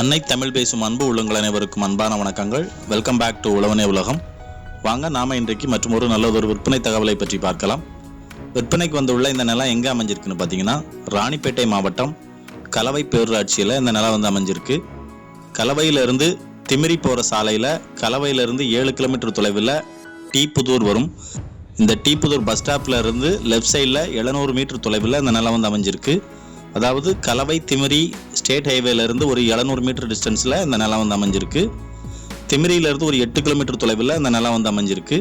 அன்னை தமிழ் பேசும் அன்பு உள்ளங்கள் அனைவருக்கும் அன்பான வணக்கங்கள். வெல்கம் பேக் டு உழவனே உலகம். வாங்க நாம இன்றைக்கு மற்றும் ஒரு நல்லதொரு விற்பனை தகவலை பற்றி பார்க்கலாம். விற்பனைக்கு வந்துள்ள இந்த நிலம் எங்கே அமைஞ்சிருக்குன்னு பார்த்தீங்கன்னா ராணிப்பேட்டை மாவட்டம் கலவை பேரூராட்சியில் இந்த நிலம் வந்து அமைஞ்சிருக்கு. கலவையிலிருந்து திமிரி போகிற சாலையில் கலவையிலிருந்து ஏழு கிலோமீட்டர் தொலைவில் டீப்புதூர் வரும். இந்த டீப்புதூர் பஸ் ஸ்டாப்பில் இருந்து லெஃப்ட் சைடில் எழுநூறு மீட்டர் தொலைவில் இந்த நிலம் வந்து அமைஞ்சிருக்கு. அதாவது கலவை திமிரி ஸ்டேட் ஹைவேலேருந்து ஒரு எழுநூறு மீட்டர் டிஸ்டன்ஸில் இந்த நிலம் வந்து அமைஞ்சிருக்கு. திமிரியிலேருந்து ஒரு எட்டு கிலோமீட்டர் தொலைவில் இந்த நிலம் வந்து அமைஞ்சிருக்கு.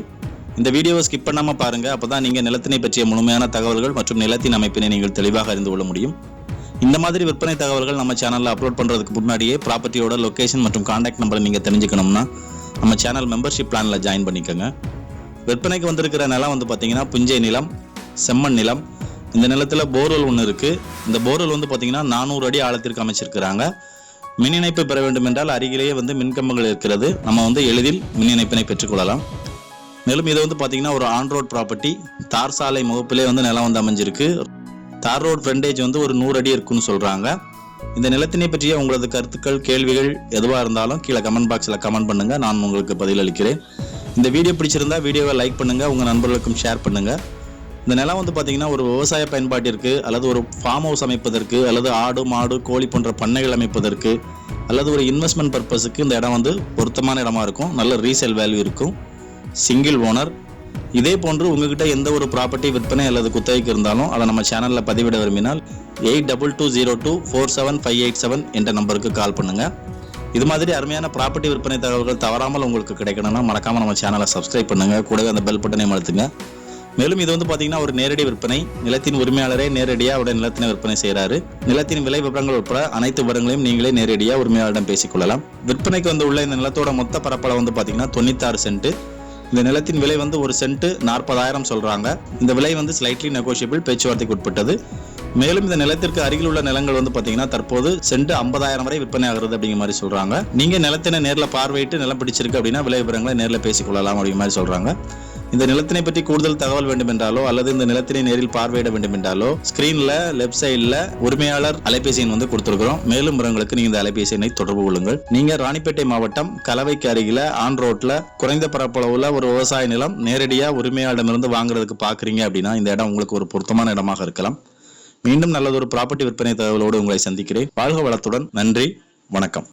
இந்த வீடியோவை ஸ்கிப் பண்ணாமல் பாருங்கள் அப்போ தான் நீங்கள் நிலத்தினை பற்றிய முழுமையான தகவல்கள் மற்றும் நிலத்தின் அமைப்பினை நீங்கள் தெளிவாக அறிந்து கொள்ள முடியும். இந்த மாதிரி விற்பனை தகவல்கள் நம்ம சேனலில் அப்லோட் பண்ணுறதுக்கு முன்னாடியே ப்ராப்பர்ட்டியோட லொக்கேஷன் மற்றும் காண்டாக்ட் நம்பரை நீங்கள் தெரிஞ்சுக்கணும்னா நம்ம சேனல் மெம்பர்ஷிப் பிளானில் ஜாயின் பண்ணிக்கோங்க. விற்பனைக்கு வந்திருக்கிற நிலம் வந்து பார்த்தீங்கன்னா புஞ்சை நிலம் செம்மண் நிலம் இந்த நிலத்தில் போர்வெல் ஒன்று இருக்குது இந்த போர்வெல் வந்து பார்த்தீங்கன்னா நானூறு அடி ஆழத்திற்கு அமைச்சிருக்கிறாங்க. மின் இணைப்பு பெற வேண்டும் என்றால் அருகிலேயே வந்து மின்கம்பங்கள் இருக்கிறது. நம்ம வந்து எளிதில் மின் இணைப்பினை பெற்றுக்கொள்ளலாம். மேலும் இது வந்து பார்த்தீங்கன்னா ஒரு ஆன் ரோட் ப்ராப்பர்ட்டி தார் சாலை முகப்பிலே வந்து நிலம் வந்து அமைஞ்சிருக்கு. தார் ரோட் ஃப்ரண்டேஜ் வந்து ஒரு நூறு அடி இருக்குன்னு சொல்கிறாங்க இந்த நிலத்தினை பற்றிய உங்களது கருத்துக்கள் கேள்விகள் எதுவாக இருந்தாலும் கீழே கமெண்ட் பாக்ஸில் கமெண்ட் பண்ணுங்கள் நான் உங்களுக்கு பதிலளிக்கிறேன். இந்த வீடியோ பிடிச்சிருந்தா வீடியோவை லைக் பண்ணுங்கள் உங்கள் நண்பர்களுக்கும் ஷேர் பண்ணுங்கள் இந்த நிலம் வந்து பார்த்தீங்கன்னா ஒரு விவசாய பயன்பாட்டிற்கு அல்லது ஒரு ஃபார்ம் ஹவுஸ் அமைப்பதற்கு அல்லது ஆடு மாடு கோழி போன்ற பண்ணைகள் அமைப்பதற்கு அல்லது ஒரு இன்வெஸ்ட்மெண்ட் பர்பஸுக்கு இந்த இடம் வந்து பொருத்தமான இடமா இருக்கும். நல்ல ரீசேல் வேல்யூ இருக்கும். சிங்கிள் ஓனர் இதே போன்று உங்ககிட்ட எந்த ஒரு ப்ராப்பர்ட்டி விற்பனை அல்லது குத்தகைக்கு இருந்தாலும் அதை நம்ம சேனலில் பதிவிட விரும்பினால் eight double two zero two four seven five eight seven என்ற நம்பருக்கு கால் பண்ணுங்கள் இது மாதிரி அருமையான ப்ராப்பர்ட்டி விற்பனை தகவல்கள் தவறாமல் உங்களுக்கு கிடைக்கணும்னா மறக்காமல் நம்ம சேனலை சப்ஸ்கிரைப் பண்ணுங்கள் கூடவே அந்த பெல் பட்டனையும் அழுத்துங்க மேலும் இது வந்து பார்த்தீங்கன்னா ஒரு நேரடி விற்பனை. நிலத்தின் உரிமையாளரே நேரடியாக அவருடைய நிலத்தினை விற்பனை செய்கிறாரு நிலத்தின் விலை விவரங்கள் உட்பட அனைத்து விவரங்களையும் நீங்களே நேரடியாக உரிமையாளரிடம் பேசிக்கொள்ளலாம். விற்பனைக்கு வந்து உள்ள இந்த நிலத்தோட மொத்த பரப்பளவு வந்து பார்த்தீங்கன்னா தொண்ணூத்தாறு சென்ட் இந்த நிலத்தின் விலை வந்து ஒரு சென்ட் நாற்பதாயிரம் சொல்றாங்க. இந்த விலை வந்து ஸ்லைட்லி நெகோஷியபிள் பேச்சுவார்த்தைக்கு உட்பட்டது. மேலும் இந்த நிலத்திற்கு அருகில் உள்ள நிலங்கள் வந்து பாத்தீங்கன்னா தற்போது சென்ட் ஐம்பதாயிரம் வரை விற்பனை ஆகிறது அப்படிங்கிற மாதிரி சொல்றாங்க. நீங்க நிலத்தினை நேரில் பார்வையிட்டு நிலம் பிடிச்சிருக்கு அப்படின்னா விலை விவரங்களை நேரில் பேசிக்கொள்ளலாம் அப்படிங்கிற மாதிரி சொல்றாங்க. இந்த நிலத்தினை பற்றி கூடுதல் தகவல் வேண்டும் என்றாலோ அல்லது இந்த நிலத்தினை நேரில் பார்வையிட வேண்டும் என்றாலோ ஸ்கிரீன்ல லெஃப்ட் சைடில் உரிமையாளர் அலைபேசி எண் வந்து கொடுத்திருக்கிறோம். மேலும் விவரங்களுக்கு நீங்க இந்த அலைபேசி எண்ணை தொடர்பு கொள்ளுங்கள். நீங்க ராணிப்பேட்டை மாவட்டம் கலவைக்கு அருகில ஆன் ரோட்ல குறைந்த பரப்பளவுல ஒரு விவசாய நிலம் நேரடியா உரிமையாளரிடமிருந்து வாங்குறதுக்கு பாக்குறீங்க அப்படின்னா இந்த இடம் உங்களுக்கு ஒரு பொருத்தமான இடமாக இருக்கலாம். மீண்டும் நல்லதொரு ப்ராப்பர்ட்டி விற்பனை தகவலோடு உங்களை சந்திக்கிறேன். வாழ்க வளத்துடன். நன்றி. வணக்கம்.